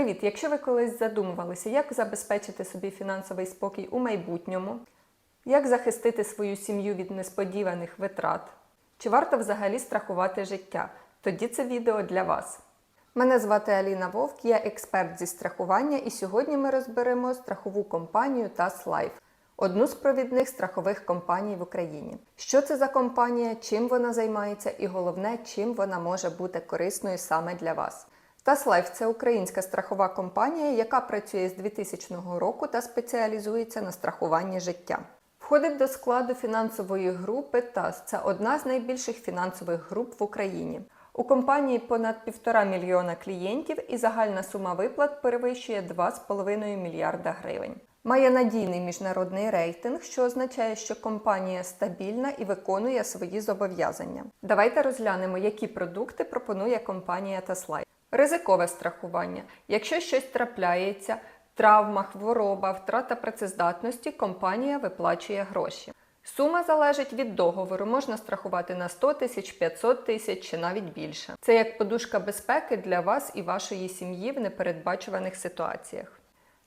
Привіт! Якщо ви колись задумувалися, як забезпечити собі фінансовий спокій у майбутньому, як захистити свою сім'ю від несподіваних витрат, чи варто взагалі страхувати життя, тоді це відео для вас. Мене звати Аліна Вовк, я експерт зі страхування, і сьогодні ми розберемо страхову компанію TAS Life, одну з провідних страхових компаній в Україні. Що це за компанія, чим вона займається, і головне, чим вона може бути корисною саме для вас. Life – це українська страхова компанія, яка працює з 2000 року та спеціалізується на страхуванні життя. Входить до складу фінансової групи ТАС. Це одна з найбільших фінансових груп в Україні. У компанії понад півтора мільйона клієнтів і загальна сума виплат перевищує 2,5 мільярда гривень. Має надійний міжнародний рейтинг, що означає, що компанія стабільна і виконує свої зобов'язання. Давайте розглянемо, які продукти пропонує компанія Таслай. Ризикове страхування. Якщо щось трапляється, травма, хвороба, втрата працездатності, компанія виплачує гроші. Сума залежить від договору, можна страхувати на 100 тисяч, 500 тисяч чи навіть більше. Це як подушка безпеки для вас і вашої сім'ї в непередбачуваних ситуаціях.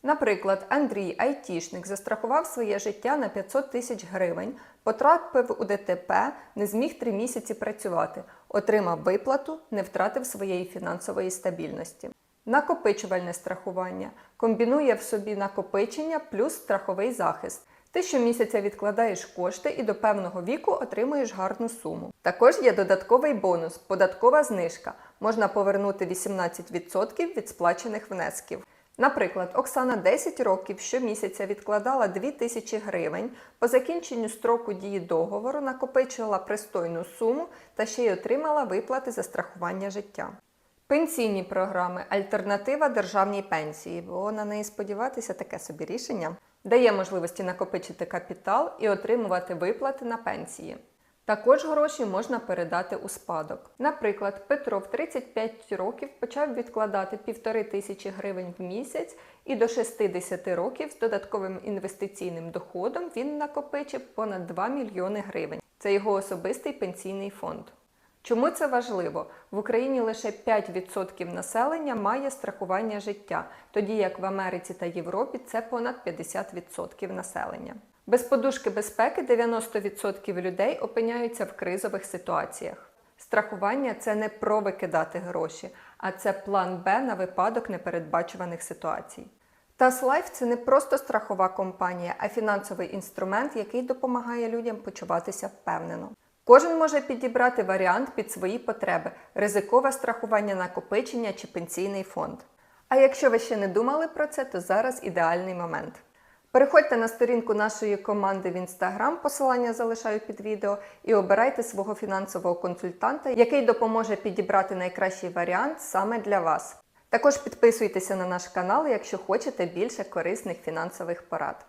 Наприклад, Андрій, айтішник, застрахував своє життя на 500 тисяч гривень, потрапив у ДТП, не зміг три місяці працювати, отримав виплату, не втратив своєї фінансової стабільності. Накопичувальне страхування комбінує в собі накопичення плюс страховий захист. Ти щомісяця відкладаєш кошти і до певного віку отримуєш гарну суму. Також є додатковий бонус податкова знижка. Можна повернути 18% від сплачених внесків. Наприклад, Оксана 10 років щомісяця відкладала 2 тисячі гривень, по закінченню строку дії договору накопичила пристойну суму та ще й отримала виплати за страхування життя. Пенсійні програми альтернатива державній пенсії, бо на неї сподіватися таке собі рішення, дає можливості накопичити капітал і отримувати виплати на пенсії. Також гроші можна передати у спадок. Наприклад, Петро в 35 років почав відкладати півтори тисячі гривень в місяць, і до 60 років з додатковим інвестиційним доходом він накопичив понад 2 мільйони гривень. Це його особистий пенсійний фонд. Чому це важливо? В Україні лише 5% населення має страхування життя, тоді як в Америці та Європі це понад 50% населення. Без подушки безпеки 90% людей опиняються в кризових ситуаціях. Страхування це не про викидати гроші, а це план Б на випадок непередбачуваних ситуацій. TAS Life – це не просто страхова компанія, а фінансовий інструмент, який допомагає людям почуватися впевнено. Кожен може підібрати варіант під свої потреби, ризикове страхування накопичення чи пенсійний фонд. А якщо ви ще не думали про це, то зараз ідеальний момент. Переходьте на сторінку нашої команди в інстаграм, посилання залишаю під відео, і обирайте свого фінансового консультанта, який допоможе підібрати найкращий варіант саме для вас. Також підписуйтеся на наш канал, якщо хочете більше корисних фінансових порад.